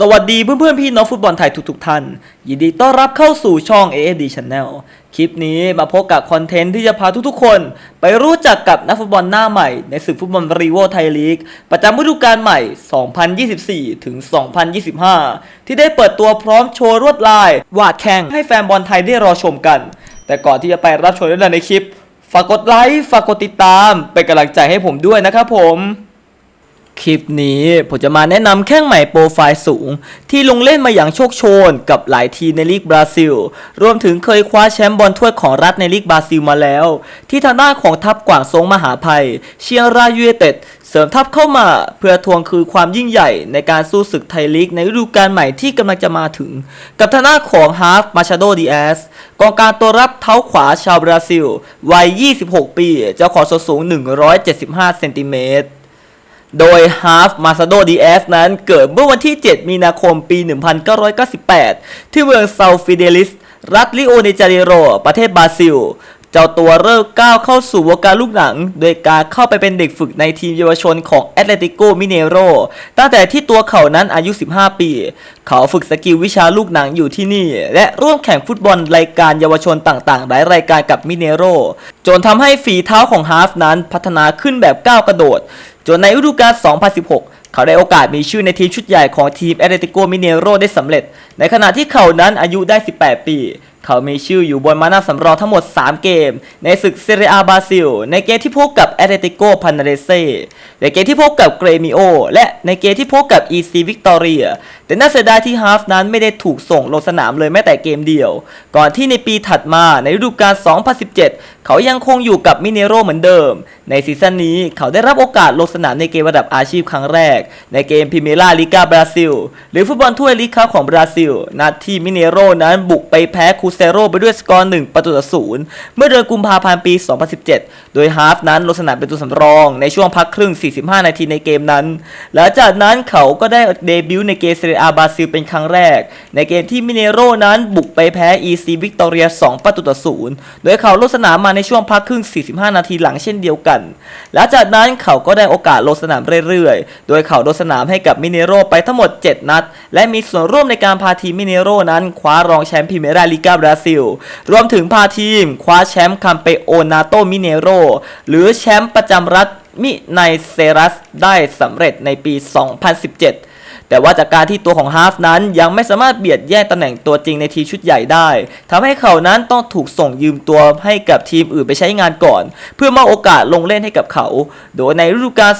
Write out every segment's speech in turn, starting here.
สวัสดีเพื่อนๆพี่น้องฟุตบอลไทยทุกๆท่าน ยินดีต้อนรับเข้าสู่ช่อง AFD Channel คลิปนี้มาพบกับคอนเทนต์ที่จะพาทุกๆคน ไปรู้จักกับนักฟุตบอลหน้าใหม่ในศึกฟุตบอลรีโวไทยลีก ประจำฤดูกาลใหม่ 2024 ถึง 2025 ที่ได้เปิดตัวพร้อมโชว์รวดลาย วาดแข่งให้แฟนบอลไทยได้รอชมกัน แต่ก่อนที่จะไปรับชมได้เลยในคลิป ฝากกดไลค์ฝากกดติดตามเป็นกำลังใจให้ผมด้วยนะครับผม คลิปนี้ผมจะมาแนะนำแข้งใหม่โปรไฟล์สูง ที่ลงเล่นมาอย่างโชคโชน กับหลายทีในลีกบราซิล รวมถึงเคยคว้าแชมป์บอลถ้วยของรัฐในลีกบราซิลมาแล้ว ที่ทางด้านของทัพกวางทรงมหาภัย เชียงรายยูไนเต็ด เสริมทัพเข้ามาเพื่อทวงคือความยิ่งใหญ่ในการสู้ศึกไทยลีกในฤดูกาลใหม่ที่กำลังจะมาถึง กับทางด้านของฮาร์ฟมาชาโดดีแอสกองกลารตัวรับเท้าขวาชาวบราซิล วัย 26 ปี เจ้าของส่วนสูง 175 เซนติเมตร โดยฮาร์ฟมาซาโดดีแอสนั้นเกิดเมื่อวันที่ 7 มีนาคมปี 1998 ที่เมืองเซาฟิเดลิส รัฐลิโอเนจาเนโร ประเทศบราซิล เจ้าตัวเริ่มก้าวเข้าสู่วงการลูกหนัง โดยการเข้าไปเป็นเด็กฝึกในทีมเยาวชนของแอตเลติโกมิเนโร ตั้งแต่ที่ตัวเขานั้นอายุ 15 ปี เขาฝึกสกิลวิชาลูกหนังอยู่ที่นี่ และร่วมแข่งฟุตบอลรายการเยาวชนต่างๆ หลายรายการกับมิเนโร จนทำให้ฝีเท้าของฮาร์ฟนั้นพัฒนาขึ้นแบบก้าวกระโดด จนในฤดูกาล 2016 เขาได้โอกาสมีชื่อในทีมชุดใหญ่ของทีมแอตเลติโกมิเนโรได้สำเร็จ ในขณะที่เขานั้นอายุได้ 18 ปี เขามีชื่ออยู่บนมาหน้าสำรองทั้งหมด 3 เกม ในศึกเซเรียบราซิล ในเกมที่พบกับแอตเลติโกพานาเรเซในเกมที่พบกับเกรมิโอ และในเกมที่พบกับอีซีวิกตอเรีย แต่น่าเสียดายที่ฮาร์ฟนั้นไม่ได้ถูกส่งลงสนามเลยแม้แต่เกมเดียว ก่อนที่ในปีถัดมาในฤดูกาล 2017 เขายังคงอยู่กับมิเนโรเหมือนเดิม ในซีซั่นนี้เขาได้รับโอกาสลงสนามในเกมระดับอาชีพครั้งแรก ในเกมพิเมล่าลิกาบราซิล หรือฟุตบอลถ้วยลีกคัพของบราซิลนัดที่มิเนโรนั้นบุกไปแพ้คูเซโรไปด้วยสกอร์1ประตูต่อศูนย์เมื่อเดือนกุมภาพันธ์ปี 2017 โดยฮาร์ฟนั้นลงสนามเป็นตัวสำรองในช่วงพักครึ่ง 45 นาทีในเกมนั้น หลังจากนั้นเขาก็ได้เดบิวต์ในเกมเซเรียอาบราซิลเป็นครั้งแรก ในเกมที่มิเนโรนั้นบุกไปแพ้อีซีวิกตอเรีย 2 ประตูต่อศูนย์โดยเขาลงสนามมาในช่วงพักครึ่ง 45 นาทีหลังเช่นเดียวกัน หลังจากนั้นเขาก็ได้โอกาสลงสนามเรื่อยๆ โดยเขาลงสนามให้กับมิเนโรไปทั้งหมด 7 นัด และมีส่วนร่วมในการพาทีมมิเนโรนั้นคว้ารองแชมป์พรีเมียร์ลีกาบราซิล รวมถึงพาทีมคว้าแชมป์คัมเปโอนาโตมิเนโร หรือแชมป์ประจำรัฐมิไนเซรัสได้สำเร็จในปี 2017แต่ว่าจากการที่ตัวของฮาฟนั้นยังไม่สามารถเบียดแย่งตำแหน่งตัวจริงในทีมชุดใหญ่ได้ทำให้เขานั้นต้องถูกส่งยืมตัวให้กับทีมอื่นไปใช้งานก่อน เพื่อมอบโอกาสลงเล่นให้กับเขา โดยในฤดูกาล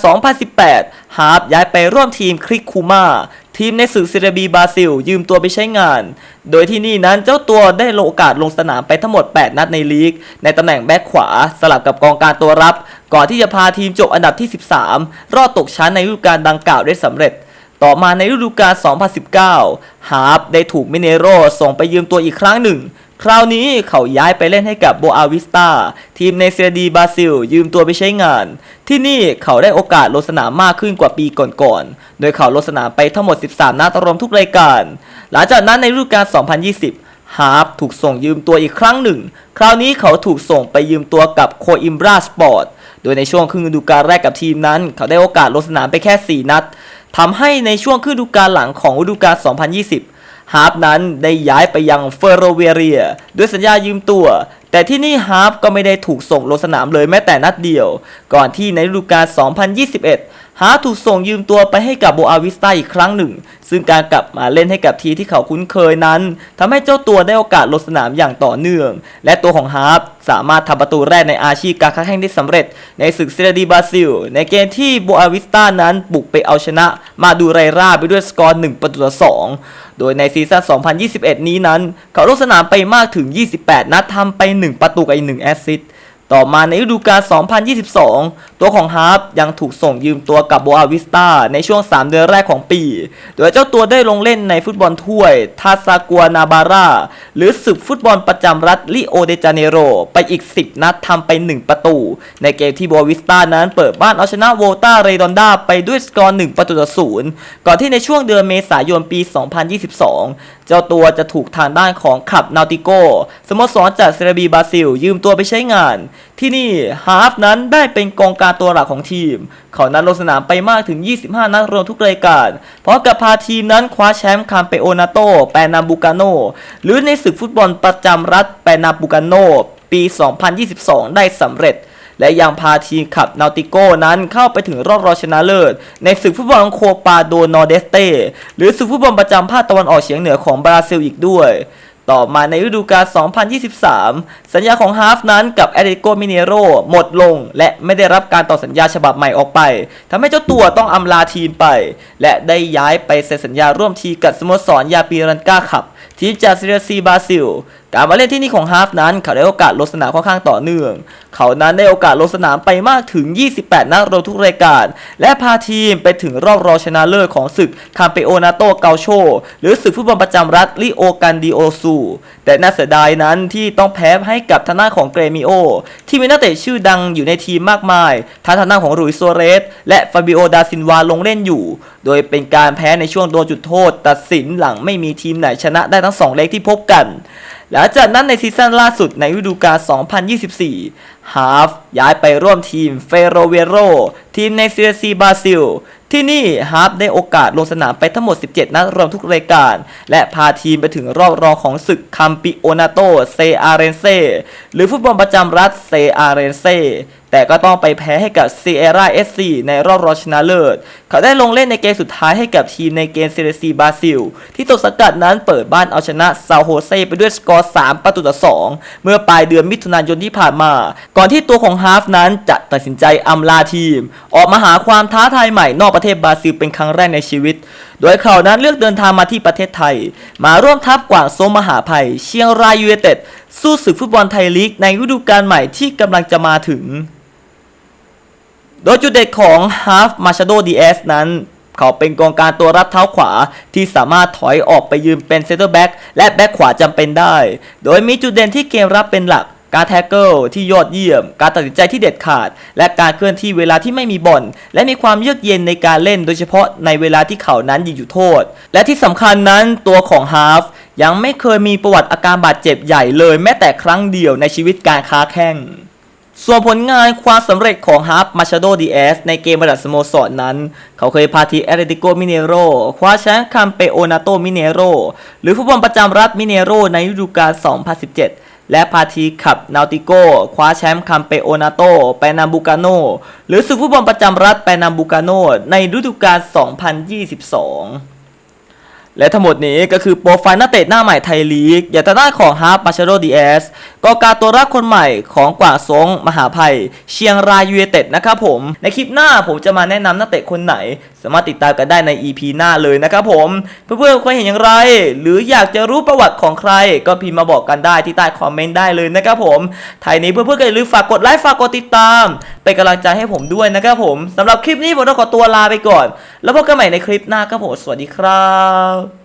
2018 ฮาฟย้ายไปร่วมทีมคริกคูมา ทีมในศึกซีเรียบีบราซิล ยืมตัวไปใช้งาน โดยที่นี่นั้นเจ้าตัวได้ลงโอกาสลงสนามไปทั้งหมด 8 นัดในลีก ในตำแหน่งแบ็คขวา สลับกับกองการตัวรับ ก่อนที่จะพาทีมจบอันดับที่ 13 รอดตกชั้นในฤดูกาลดังกล่าวได้สำเร็จ ต่อมาในฤดูกาล 2019 ฮาร์ฟได้ถูกมิเนโรส่งไปยืมตัวอีกครั้งหนึ่ง คราวนี้เขาย้ายไปเล่นให้กับโบอาวิสตาทีมในเซเรียดีบราซิล ยืมตัวไปใช้งาน ที่นี่เขาได้โอกาสลงสนามมากขึ้นกว่าปีก่อนๆ โดยเขาลงสนามไปทั้งหมด 13 นัดรวมทุกรายการ หลังจากนั้นในฤดูกาล 2020 ฮาร์ฟถูกส่งยืมตัวอีกครั้งหนึ่ง คราวนี้เขาถูกส่งไปยืมตัวกับโคอิมบราสปอร์ต โดยในช่วงครึ่งฤดูกาลแรกกับทีมนั้น เขาได้โอกาสลงสนามไปแค่ 4 นัดทำให้ในช่วงครึ่งฤดูกาลหลังของฤดูกาล 2020 ฮาร์ฟนั้นได้ย้ายไปยังเฟอร์โรเวเรียด้วยสัญญายืมตัว แต่ที่นี่ฮาร์ฟก็ไม่ได้ถูกส่งลงสนามเลยแม้แต่นัดเดียว ก่อนที่ในฤดูกาล 2021 ฮาร์ฟถูกส่งยืมตัวไปให้กับโบอาวิสตาอีกครั้งหนึ่ง ซึ่งการกลับมาเล่นให้กับทีที่เขาคุ้นเคยนั้นทำให้เจ้าตัวได้โอกาสลงสนามอย่างต่อเนื่อง และตัวของฮาร์ฟสามารถทำประตูแรกในอาชีพการค้าแข่งได้สำเร็จ ในศึกเซเรดีบราซิล ในเกมที่โบอาวิสตานั้นบุกไปเอาชนะ มาดูไรราไปด้วยสกอร์1ประตูต่อ2 โดยในซีซั่น 2021 นี้นั้น เขาลงสนามไปมากถึง 28 นัดทำไป 1 ประตูกับอีก1แอสซิสต์ ต่อมาในฤดูกาล 2022 ตัวของฮาร์ฟยังถูกส่งยืมตัวกับโบอาวิสตาในช่วง 3 เดือนแรกของปี โดยเจ้าตัวได้ลงเล่นในฟุตบอลถ้วยทาซากัวนาบาร่าหรือศึกฟุตบอลประจำรัฐลิโอเดจาเนโร ไปอีก 10 นัดทำไป 1 ประตู ในเกมที่โบอาวิสตานั้นเปิดบ้านเอาชนะโวตาเรดอนดาไปด้วยสกอร์ 1 ประตูต่อศูนย์ก่อนที่ในช่วงเดือนเมษายนปี 2022 เจ้าตัวจะถูกทางด้านของคลับนาติโกสโมสรจากเซเรบีบราซิล ยืมตัวไปใช้งาน ที่นี่ฮาฟนั้นได้เป็นกองกลารตัวหลักของทีม เขานั้นลงสนามไปมากถึง 25 นัดรวมทุกรายการเพราะกับพาทีมนั้นคว้าแชมป์คามเปโอนาโตแปนาบูกาโนหรือในศึกฟุตบอลประจำรัฐแปนาบูกาโนปี 2022 ได้สำเร็จ และยังพาทีมขับนาติโกนั้นเข้าไปถึงรอบรองชนะเลิศ ในศึกฟุตบอลโคปาโดนอเดสเต หรือศึกฟุตบอลประจำภาคตะวันออกเฉียงเหนือของบราซิลอีกด้วยต่อมาในฤดูกาล 2023 สัญญาของฮาฟนั้นกับแอตเลติโกมิเนโรหมดลง และไม่ได้รับการต่อสัญญาฉบับใหม่ออกไป ทำให้เจ้าตัวต้องอำลาทีมไป และได้ย้ายไปเซ็นสัญญาร่วมทีมกับสโมสรยาปีรันกาขับทีมจากซีเรียซีบราซิล การมาเล่นที่นี่ของฮาฟนั้น เขาได้โอกาสลงสนามค่อนข้างต่อเนื่อง เขานั้นได้โอกาสลงสนามไปมากถึง 28 นัดรวมทุกรายการ และพาทีมไปถึงรอบรองชนะเลิศของศึกคาเปโอนาโตเกาโช หรือศึกฟุตบอลประจำรัฐลิโอกันดิโอซู แต่น่าเสียดายนั้นที่ต้องแพ้ให้กับทางด้านของเกรมิโอ ที่มีนักเตะชื่อดังอยู่ในทีมมากมายทั้งทางด้านของรุยโซเรส และฟาบิโอดาซินวาลงเล่นอยู่ โดยเป็นการแพ้ในช่วงโดนจุดโทษ ตัดสินหลังไม่มีทีมไหนชนะได้ทั้งสองเล็กที่พบกัน หลังจากนั้นในซีซั่นล่าสุดในฤดูกาล 2024 ฮาฟย้ายไปร่วมทีมเฟโรเวโรทีมในซีเรียซีบราซิล ที่นี่ฮาฟได้โอกาสลงสนามไปทั้งหมด 17 นัดรวมทุกรายการ และพาทีมไปถึงรอบรองของศึกคัมปิโอนาโตเซอาเรนเซหรือฟุตบอลประจำรัฐเซอาเรนเซแต่ก็ต้องไปแพ้ให้กับซีเอราเอสซีในรอบรองชนะเลิศ เขาได้ลงเล่นในเกมสุดท้ายให้กับทีมในเกมเซเรซีบราซิล ที่ต้นสังกัดนั้นเปิดบ้านเอาชนะซาโฮเซไปด้วยสกอร์ 3 ประตูต่อ 2 เมื่อปลายเดือนมิถุนายนที่ผ่านมา ก่อนที่ตัวของฮาฟนั้นจะตัดสินใจอำลาทีม ออกมาหาความท้าทายใหม่นอกประเทศบราซิลเป็นครั้งแรกในชีวิต โดยเขานั้นเลือกเดินทางมาที่ประเทศไทย มาร่วมทัพกวางโซมหาภัย เชียงรายยูไนเต็ดสู้ศึกฟุตบอลไทยลีกในฤดูกาลใหม่ที่กำลังจะมาถึง โดยจุดเด่นของฮาฟมาชาโดดีเอสนั้นเขาเป็นกองการตัวรับเท้าขวาที่สามารถถอยออกไปยืนเป็นเซนเตอร์แบ็กและแบ็กขวาจำเป็นได้ โดยมีจุดเด่นที่เกมรับเป็นหลัก การแท็กเกิลที่ยอดเยี่ยม การตัดสินใจที่เด็ดขาด และการเคลื่อนที่เวลาที่ไม่มีบอลและมีความเยือกเย็นในการเล่นโดยเฉพาะในเวลาที่เขานั้นยิงอยู่โทษ และที่สำคัญนั้นตัวของฮาฟยังไม่เคยมีประวัติอาการบาดเจ็บใหญ่เลย แม้แต่ครั้งเดียวในชีวิตการค้าแข่งส่วนผลงานความสำเร็จของฮาร์ปมาชาโดดีเอสในเกมระดับสโมสรนนั้น เขาเคยพาทีมแอตเลติโกมิเนโรคว้าแชมป์คัมเปโอนาโตมิเนโรหรือฟุตบอลประจำรัฐมิเนโรในฤดูกาล2017 และพาทีขับนาติโกคว้าแชมป์คัมเปโอนาโตไปนาบูกาโนหรือศึกฟุตบอลประจำรัฐไปนาบูกาโนในฤดูกาล 2022 และทั้งหมดนี้ก็คือโปรไฟล์นักเตะหน้าใหม่ไทยลีก อย่างทางด้านของฮาร์ปมาชโดดีเอสกอการตัวรับคนใหม่ของกวางซงมหาภัย เชียงรายยูเนเต็ดนะครับผม ในคลิปหน้าผมจะมาแนะนำนักเตะคนไหน สามารถติดตามกันได้ใน EP หน้าเลยนะครับผม เพื่อนๆเคยเห็นอย่างไร หรืออยากจะรู้ประวัติของใคร ก็พิมพ์มาบอกกันได้ที่ใต้คอมเมนต์ได้เลยนะครับผมท้ายนี้เพื่อนๆก็อย่าลืมฝากกดไลค์ฝากกดติดตามเป็นกำลังใจให้ผมด้วยนะครับผมสำหรับคลิปนี้ผมต้องขอตัวลาไปก่อน แล้วพบกันใหม่ในคลิปหน้าครับผมสวัสดีครับ